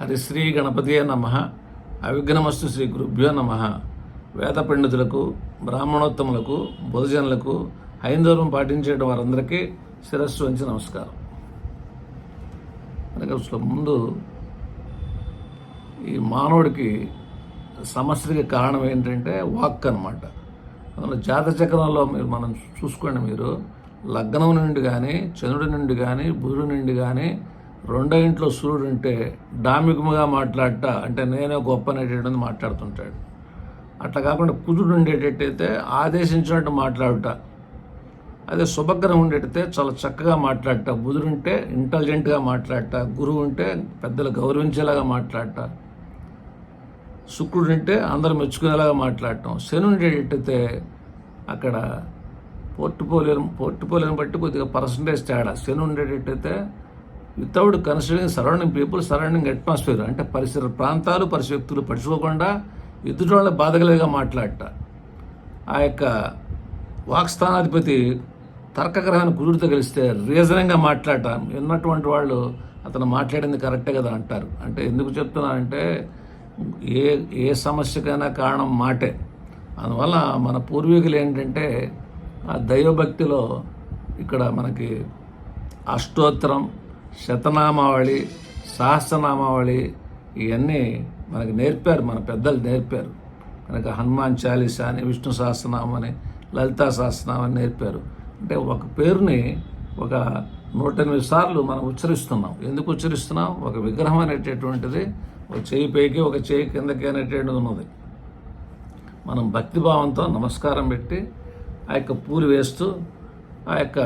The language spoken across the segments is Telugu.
హరిశ్రీ గణపతియే నమ. అవిఘ్నమస్తు శ్రీ గురుభ్యో నమ. వేద పండితులకు బ్రాహ్మణోత్తములకు బుధజనులకు హైందవం పాటించేట వారందరికీ శిరస్సు వంచి నమస్కారం. అసలు ముందు ఈ మానవుడికి సమస్యకి కారణం ఏంటంటే వాక్ అనమాట అందులో జాత చక్రంలో మీరు మనం చూసుకోండి మీరు. లగ్నం నుండి కానీ చంద్రుడి నుండి కానీ బుధుడి నుండి కానీ రెండో ఇంట్లో సూర్యుడు ఉంటే డామికముగా మాట్లాడట అంటే నేనే గొప్ప అనేటటువంటి మాట్లాడుతుంటాడు. అట్లా కాకుండా కుజుడు ఉండేటట్టయితే ఆదేశించినట్టు మాట్లాడుట. అదే శుభగ్రహం ఉండేటైతే చాలా చక్కగా మాట్లాడట. బుధుడుంటే ఇంటెలిజెంట్గా మాట్లాడట. గురువు ఉంటే పెద్దలు గౌరవించేలాగా మాట్లాడట. శుక్రుడు ఉంటే అందరూ మెచ్చుకునేలాగా మాట్లాడటం. శని ఉండేటట్టయితే అక్కడ పోర్టుపోలియో పోర్టుపోలియోని బట్టి కొద్దిగా పర్సంటేజ్ తేడా. శని ఉండేటట్టయితే without considering surrounding people surrounding atmosphere అంటే పరిసర ప్రాంతాలు పరిసర వ్యక్తులు పడుచుకోకుండా ఎదుటి వాళ్ళ బాధగలిగా మాట్లాడట. ఆ యొక్క వాక్స్థానాధిపతి తర్కగ్రహాన్ని కుదురుతో కలిస్తే రీజనింగ్గా మాట్లాడటం. విన్నటువంటి వాళ్ళు అతను మాట్లాడింది కరెక్టే కదా అంటారు. అంటే ఎందుకు చెప్తున్నానంటే ఏ ఏ సమస్యకైనా కారణం మాటే. అందువల్ల మన పూర్వీకులు ఏంటంటే ఆ దైవభక్తిలో ఇక్కడ మనకి అష్టోత్తరం శతనామావళి సహస్రనామావళి ఇవన్నీ మనకు నేర్పారు మన పెద్దలు నేర్పారు. కనుక హనుమాన్ చాలీస అని విష్ణు సహస్రనామం అని లలితా సహస్రనామం అని నేర్పారు. అంటే ఒక పేరుని ఒక నూట ఎనిమిది సార్లు మనం ఉచ్చరిస్తున్నాం. ఎందుకు ఉచ్చరిస్తున్నాం? ఒక విగ్రహం అనేటటువంటిది ఒక చేయి పైకి ఒక చేయి కిందకి అనేటువంటిది ఉన్నది. మనం భక్తిభావంతో నమస్కారం పెట్టి ఆ యొక్క పూలు వేస్తూ ఆ యొక్క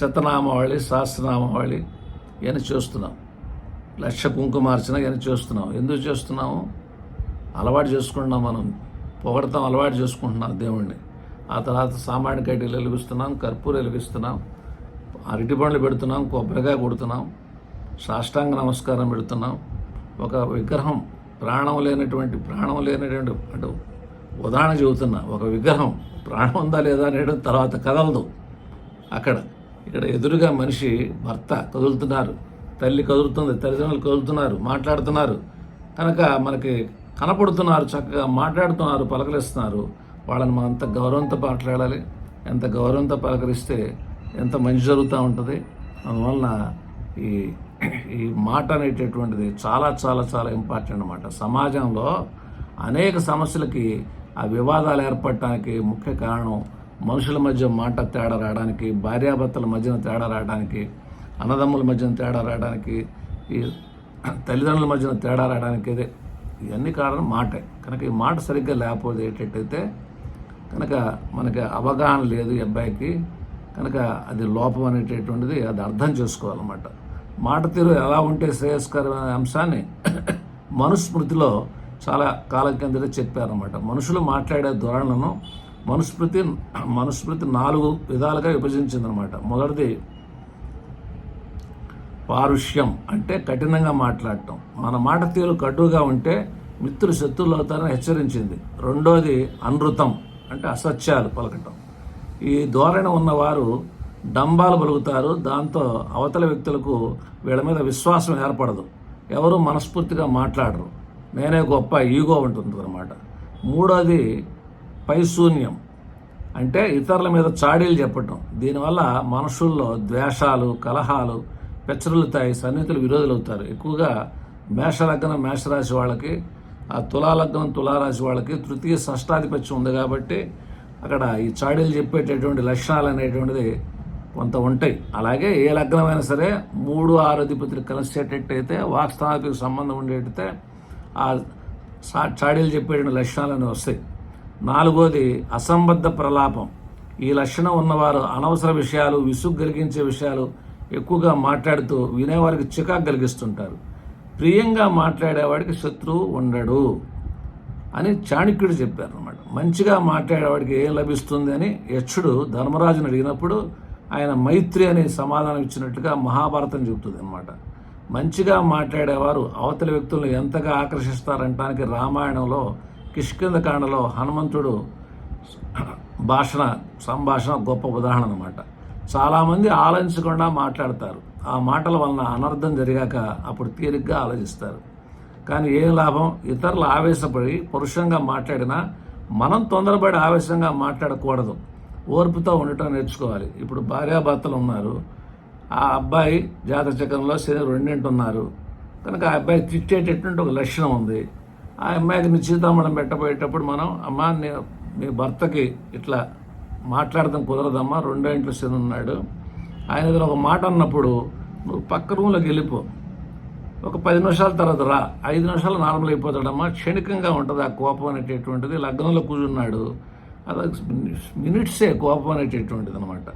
శతనామావళి సహస్రనామావళి ఇవన్నీ చేస్తున్నాం. లక్ష కుంకుమార్చన ఇవన్నీ చేస్తున్నాం. ఎందుకు చేస్తున్నాము అలవాటు చేసుకుంటున్నాం మనం. పొగడతాం అలవాటు చేసుకుంటున్నాం దేవుణ్ణి. ఆ తర్వాత సామాన్య కడ్డీలు వెలిగిస్తున్నాం కర్పూర వెలిగిస్తున్నాం అరటి పండ్లు పెడుతున్నాం కొబ్బరికాయ కొడుతున్నాం సాష్టాంగ నమస్కారం పెడుతున్నాం. ఒక విగ్రహం ప్రాణం లేనటువంటి ప్రాణం లేనటువంటి అంటే ఉదాహరణ చెబుతున్నా ఒక విగ్రహం ప్రాణం ఉందా లేదా అనేది తర్వాత కదలదు అక్కడ. ఇక్కడ ఎదురుగా మనిషి భర్త కదులుతున్నారు. తల్లి కదులుతుంది తల్లిదండ్రులు కదులుతున్నారు మాట్లాడుతున్నారు. కనుక మనకి కనపడుతున్నారు చక్కగా మాట్లాడుతున్నారు పలకరిస్తున్నారు. వాళ్ళని మనం అంత గౌరవంతో మాట్లాడాలి ఎంత గౌరవంతో పలకరిస్తే ఎంత మంచి జరుగుతూ ఉంటుంది. అందువలన ఈ ఈ మాట అనేటటువంటిది చాలా చాలా చాలా ఇంపార్టెంట్ అనమాట సమాజంలో అనేక సమస్యలకి ఆ వివాదాలు ఏర్పడటానికి ముఖ్య కారణం మనుషుల మధ్య మాట తేడా రావడానికి భార్యాభర్తల మధ్యన తేడా రావడానికి అన్నదమ్ముల మధ్యన తేడా రావడానికి ఈ తల్లిదండ్రుల మధ్యన తేడా రావడానికి ఇదే ఇవన్నీ కారణం మాటే. కనుక ఈ మాట సరిగ్గా లేకపోతే ఏంటంటే కనుక మనకి అవగాహన లేదు ఈ అబ్బాయికి కనుక అది లోపం అనేటటువంటిది అది అర్థం చేసుకోవాలన్నమాట. మాట తీరు ఎలా ఉంటే శ్రేయస్కరమైన అంశాన్ని మనుస్మృతిలో చాలా కాలం కిందట చెప్పారన్నమాట. మనుషులు మాట్లాడే ధోరణను మనుస్మృతి మనుస్మృతి నాలుగు విధాలుగా విభజించిందనమాట మొదటిది పారుష్యం అంటే కఠినంగా మాట్లాడటం. మన మాట తీరు కటుగా ఉంటే మిత్రులు శత్రువులు అవుతారని హెచ్చరించింది. రెండోది అనృతం అంటే అసత్యాలు పలకటం. ఈ ధోరణి ఉన్నవారు డంబాలు పలుకుతారు. దాంతో అవతల వ్యక్తులకు వీళ్ళ మీద విశ్వాసం ఏర్పడదు. ఎవరు మనస్ఫూర్తిగా మాట్లాడరు. నేనే గొప్ప ఈగో ఉంటుంది అనమాట మూడోది పైశూన్యం అంటే ఇతరుల మీద చాడీలు చెప్పటం. దీనివల్ల మనుషుల్లో ద్వేషాలు కలహాలు పెచ్చరులుతాయి సన్నిహితులు విరోధులు అవుతారు ఎక్కువగా మేషలగ్నం మేషరాశి వాళ్ళకి ఆ తులాలగ్నం తులారాశి వాళ్ళకి తృతీయ షష్టాధిపత్యం ఉంది కాబట్టి అక్కడ ఈ చాడీలు చెప్పేటటువంటి లక్షణాలు అనేటువంటిది కొంత ఉంటాయి. అలాగే ఏ లగ్నమైనా సరే మూడు ఆరు అధిపతులు కలిసేటట్టయితే వాక్స్థానాధిపతికి సంబంధం ఉండేటైతే ఆ చాడీలు చెప్పేటువంటి లక్షణాలు వస్తాయి. నాలుగోది అసంబద్ధ ప్రలాపం. ఈ లక్షణం ఉన్నవారు అనవసర విషయాలు విసుగు కలిగించే విషయాలు ఎక్కువగా మాట్లాడుతూ వినేవారికి చికాకు కలిగిస్తుంటారు. ప్రియంగా మాట్లాడేవాడికి శత్రువు ఉండడు అని చాణక్యుడు చెప్పారు అనమాట మంచిగా మాట్లాడేవాడికి ఏం లభిస్తుంది అని యక్షుడు ధర్మరాజుని అడిగినప్పుడు ఆయన మైత్రి అని సమాధానం ఇచ్చినట్టుగా మహాభారతం చెబుతుంది అనమాట మంచిగా మాట్లాడేవారు అవతలి వ్యక్తులను ఎంతగా ఆకర్షిస్తారంటానికి రామాయణంలో కిష్కిందకాండలో హనుమంతుడు భాషణ సంభాషణ గొప్ప ఉదాహరణ అనమాట చాలామంది ఆలోచించకుండా మాట్లాడతారు. ఆ మాటల వలన అనర్థం జరిగాక అప్పుడు తీరిగ్గా ఆలోచిస్తారు. కానీ ఏం లాభం? ఇతరులు ఆవేశపడి పురుషంగా మాట్లాడినా మనం తొందరపడి ఆవేశంగా మాట్లాడకూడదు. ఓర్పుతో ఉండటం నేర్చుకోవాలి. ఇప్పుడు భార్యాభర్తలు ఉన్నారు. ఆ అబ్బాయి జాతక చక్రంలో శని రెండింటి ఉన్నారు. కనుక ఆ అబ్బాయి తిట్టేటటువంటి ఒక లక్షణం ఉంది. ఆ అమ్మాయికి నిశ్చితామణం పెట్టబోయేటప్పుడు మనం అమ్మా నీ మీ భర్తకి ఇట్లా మాట్లాడదాం కుదరదమ్మా రెండో ఇంట్లో శని ఉన్నాడు. ఆయన ఎదురు ఒక మాట అన్నప్పుడు నువ్వు పక్క రూమ్లోకి వెళ్ళిపో. ఒక పది నిమిషాల తర్వాత రా. ఐదు నిమిషాలు నార్మల్ అయిపోతాడమ్మా. క్షణికంగా ఉంటుంది ఆ కోపం అనేటటువంటిది. లగ్నంలో కూర్చున్నాడు. అది మినిట్సే కోపం అనేటటువంటిది అనమాట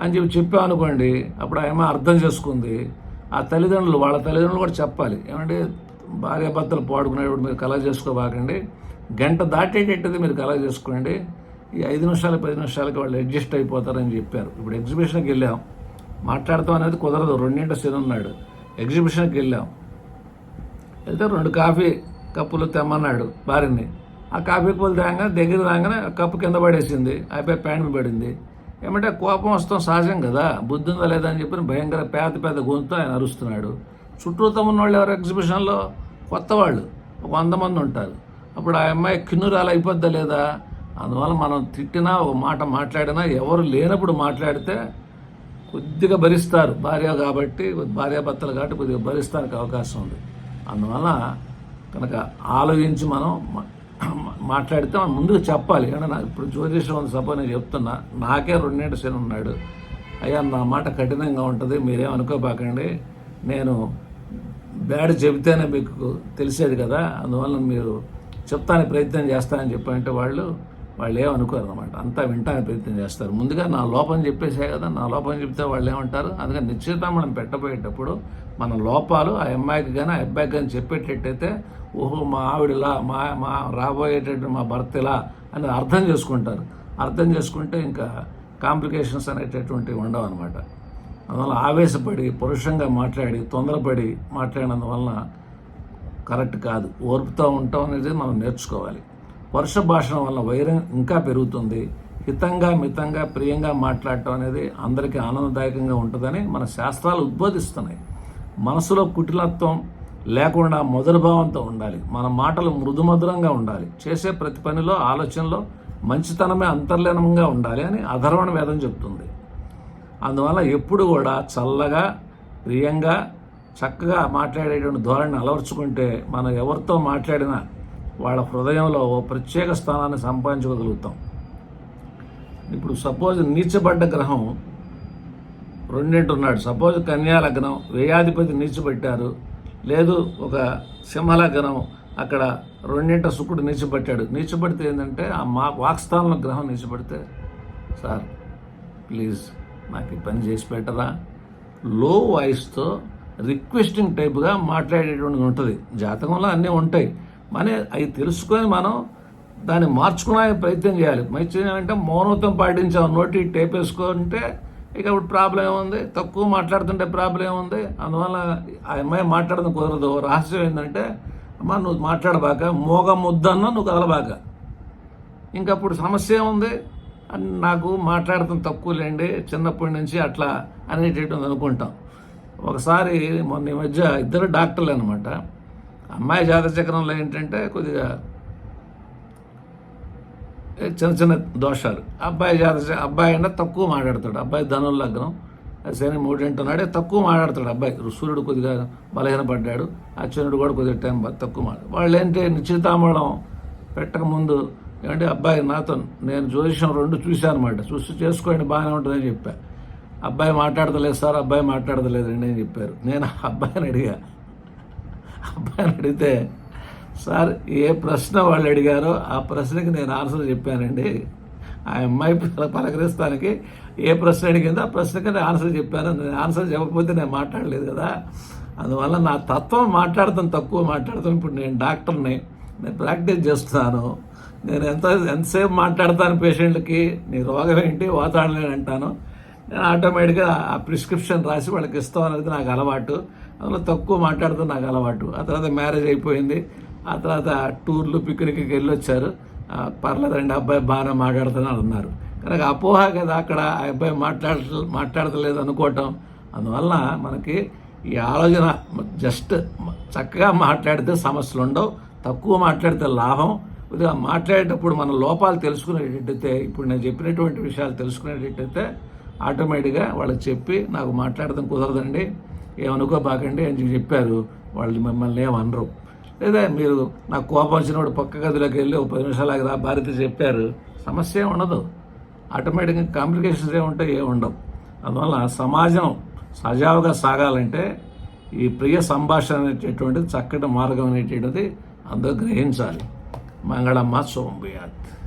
అని చెప్పి చెప్పాం అనుకోండి అప్పుడు ఆమె అర్థం చేసుకుంది. ఆ తల్లిదండ్రులు వాళ్ళ తల్లిదండ్రులు కూడా చెప్పాలి. ఏమంటే భార్యాభర్తలు పాడుకునేటప్పుడు మీరు కలగ చేసుకోబాకండి. గంట దాటేటట్టుది మీరు కలగ చేసుకోండి. ఈ ఐదు నిమిషాలు పది నిమిషాలకి వాళ్ళు అడ్జస్ట్ అయిపోతారని చెప్పారు. ఇప్పుడు ఎగ్జిబిషన్కి వెళ్ళాం. మాట్లాడతాం అనేది కుదరదు. రెండింటి శని ఉన్నాడు. ఎగ్జిబిషన్కి వెళ్ళాం. వెళ్తే రెండు కాఫీ కప్పులు తెమ్మన్నాడు భార్యని ఆ కాఫీ కప్పులు తేగా దగ్గర రాగానే కప్పు కింద పడేసింది. అయిపోయి ప్యాంట్ పడింది. ఏమంటే కోపం వస్తాం సహజం కదా. బుద్ధి ఉందా లేదా అని చెప్పి భయంకర పెద్ద పెద్ద గొంతు ఆయన అరుస్తున్నాడు. చుట్టూతో ఉన్న వాళ్ళు ఎవరు ఎగ్జిబిషన్లో? కొత్త వాళ్ళు ఒక వంద మంది ఉంటారు. అప్పుడు ఆ అమ్మాయి కిన్నురాలు అయిపోద్దా లేదా? అందువల్ల మనం తిట్టినా ఒక మాట మాట్లాడినా ఎవరు లేనప్పుడు మాట్లాడితే కొద్దిగా భరిస్తారు. భార్య కాబట్టి భార్యాభర్తలు కాబట్టి కొద్దిగా భరిస్తానికి అవకాశం ఉంది. అందువల్ల కనుక ఆలోచించి మనం మాట్లాడితే మనం ముందుకు చెప్పాలి. కానీ నాకు ఇప్పుడు జ్యోతిషం ఉంది నేను చెప్తున్నా. నాకే రెండేంటి శని ఉన్నాడు. అయ్యా నా మాట కఠినంగా ఉంటుంది. మీరేం అనుకోబాకండి. నేను బ్యాడ్ చెబితేనే మీకు తెలిసేది కదా? అందువల్ల మీరు చెప్తానికి ప్రయత్నం చేస్తానని చెప్పంటే వాళ్ళు వాళ్ళు ఏమనుకోరు అనమాట అంతా వింటానికి ప్రయత్నం చేస్తారు. ముందుగా నా లోపం చెప్పేసే కదా నా లోపం చెప్తే వాళ్ళు ఏమంటారు అందుకని నిశ్చితామణం పెట్టబోయేటప్పుడు మన లోపాలు ఆ అమ్మాయికి కానీ ఆ అబ్బాయికి కానీ చెప్పేటట్టయితే ఓహో మా ఆవిడలా మా మా రాబోయేటట్టు మా భర్త ఇలా అని అర్థం చేసుకుంటారు. అర్థం చేసుకుంటే ఇంకా కాంప్లికేషన్స్ అనేటటువంటివి ఉండవు అనమాట అందువల్ల ఆవేశపడి పురుషంగా మాట్లాడి తొందరపడి మాట్లాడినందువలన కరెక్ట్ కాదు. ఓర్పుతో ఉంటాం అనేది మనం నేర్చుకోవాలి. వర్ష భాషణ వల్ల వైరం ఇంకా పెరుగుతుంది. హితంగా మితంగా ప్రియంగా మాట్లాడటం అనేది అందరికీ ఆనందదాయకంగా ఉంటుందని మన శాస్త్రాలు ఉద్బోధిస్తున్నాయి. మనసులో కుటిలత్వం లేకుండా మొదటి భావంతో ఉండాలి. మన మాటలు మృదుమధురంగా ఉండాలి. చేసే ప్రతి పనిలో ఆలోచనలో మంచితనమే అంతర్లీనంగా ఉండాలి అని అధర్వణ వేదం చెప్తుంది. అందువల్ల ఎప్పుడు కూడా చల్లగా ప్రియంగా చక్కగా మాట్లాడేటువంటి ధోరణిని అలవర్చుకుంటే మనం ఎవరితో మాట్లాడినా వాళ్ళ హృదయంలో ఓ ప్రత్యేక స్థానాన్ని సంపాదించుకోగలుగుతాం. ఇప్పుడు సపోజ్ నీచబడ్డ గ్రహం రెండింటి ఉన్నాడు సపోజ్ కన్యా లగ్నం వ్యయాధిపతి నీచిపెట్టారు లేదు ఒక సింహలగ్నం అక్కడ రెండింట శుక్రుడు నీచిపెట్టాడు నీచిపెడితే ఏంటంటే ఆ మా వాక్స్థానంలో గ్రహం నీచిపెడితే సార్ ప్లీజ్. నాకు ఈ పని చేసి పెట్టరా? లో వాయిస్తో రిక్వెస్టింగ్ టైప్గా మాట్లాడేటువంటిది ఉంటుంది. జాతకంలో అన్నీ ఉంటాయి. మనే అవి తెలుసుకొని మనం దాన్ని మార్చుకునే ప్రయత్నం చేయాలి. మంచి అంటే మౌనత్వం పాటించాం నోటి టేప్ వేసుకుంటే ఇక ఇప్పుడు ప్రాబ్లం ఏముంది? తక్కువ మాట్లాడుతుంటే ప్రాబ్లం ఏముంది? అందువల్ల ఆ అమ్మాయి మాట్లాడడం కుదరదు. రహస్యం ఏంటంటే అమ్మా నువ్వు మాట్లాడబాక. మోగ ముద్దన్న నువ్వు కదలబాక. ఇంకప్పుడు సమస్య ఏముంది? నాకు మాట్లాడటం తక్కువలేండి చిన్నప్పటి నుంచి అట్లా అనేటట్టు అనుకుంటాం. ఒకసారి మొన్న ఈ మధ్య ఇద్దరు డాక్టర్లు అనమాట అమ్మాయి జాతచక్రంలో ఏంటంటే కొద్దిగా చిన్న చిన్న దోషాలు. అబ్బాయి జాత అబ్బాయి అంటే తక్కువ మాట్లాడతాడు. అబ్బాయి ధనుల లగ్నం. శని మూడింటున్నాడే తక్కువ మాట్లాడతాడు అబ్బాయి సూర్యుడు కొద్దిగా బలహీనపడ్డాడు. ఆ చంద్రుడు కూడా కొద్దిగా టైం తక్కువ మాట్లాడు వాళ్ళు ఏంటి నిశ్చితామూలం పెట్టక ముందు ఏమంటే అబ్బాయి నాతో నేను జ్యోతిషం రెండు చూశాను అనమాట చూసి చేసుకోండి బాగానే ఉంటుందని చెప్పా. అబ్బాయి మాట్లాడతలేదు సార్ అబ్బాయి మాట్లాడతలేదండి అని చెప్పారు. నేను ఆ అబ్బాయిని అడిగా. అబ్బాయిని అడిగితే సార్ ఏ ప్రశ్న వాళ్ళు అడిగారో ఆ ప్రశ్నకి నేను ఆన్సర్ చెప్పానండి. ఆ అమ్మాయి పలకరిస్తానికి ఏ ప్రశ్న అడిగిందో ఆ ప్రశ్నకి నేను ఆన్సర్ చెప్పాను. నేను ఆన్సర్ చెప్పకపోతే నేను మాట్లాడలేదు కదా. అందువల్ల నా తత్వం మాట్లాడతాను తక్కువ మాట్లాడతాం ఇప్పుడు నేను డాక్టర్ని నేను ప్రాక్టీస్ చేస్తున్నాను. నేను ఎంత ఎంతసేపు మాట్లాడతాను పేషెంట్లకి? నీ రోగం ఏంటి? వాతావరణం అంటాను. నేను ఆటోమేటిక్గా ఆ ప్రిస్క్రిప్షన్ రాసి వాళ్ళకి ఇస్తాం అనేది నాకు అలవాటు. అందులో తక్కువ మాట్లాడుతూ నాకు అలవాటు. ఆ తర్వాత మ్యారేజ్ అయిపోయింది. ఆ తర్వాత టూర్లు పిక్నిక్కి వెళ్ళి వచ్చారు పర్లేదండి అబ్బాయి బాగానే మాట్లాడుతున్నారు అన్నారు. కనుక అపోహ కదా అక్కడ ఆ అబ్బాయి మాట్లాడ మాట్లాడతలేదు అనుకోవటం. అందువల్ల మనకి ఈ ఆలోచన జస్ట్ చక్కగా మాట్లాడితే సమస్యలు ఉండవు తక్కువ మాట్లాడితే లాభం. కొద్దిగా మాట్లాడేటప్పుడు మన లోపాలు తెలుసుకునేటట్టయితే ఇప్పుడు నేను చెప్పినటువంటి విషయాలు తెలుసుకునేటట్టయితే ఆటోమేటిక్గా వాళ్ళకి చెప్పి నాకు మాట్లాడడం కుదరదండి. ఏమనుకోబాకండి అని చెప్పారు. వాళ్ళు మిమ్మల్ని ఏమనరు లేదా మీరు నాకు కోపం వచ్చినప్పుడు పక్క గదిలోకి వెళ్ళి ఒక పది నిమిషాలు రా భారతి చెప్పారు. సమస్య ఉండదు. ఆటోమేటిక్గా కాంప్లికేషన్స్ ఏముంటాయి ఉంటాయి ఏమి ఉండవు. అందువల్ల సమాజం సజావుగా సాగాలంటే ఈ ప్రియ సంభాషణ అనేటటువంటిది చక్కటి మార్గం అనేటువంటిది అందరూ గ్రహించాలి. மங்களமாக சோம்பு யாத்து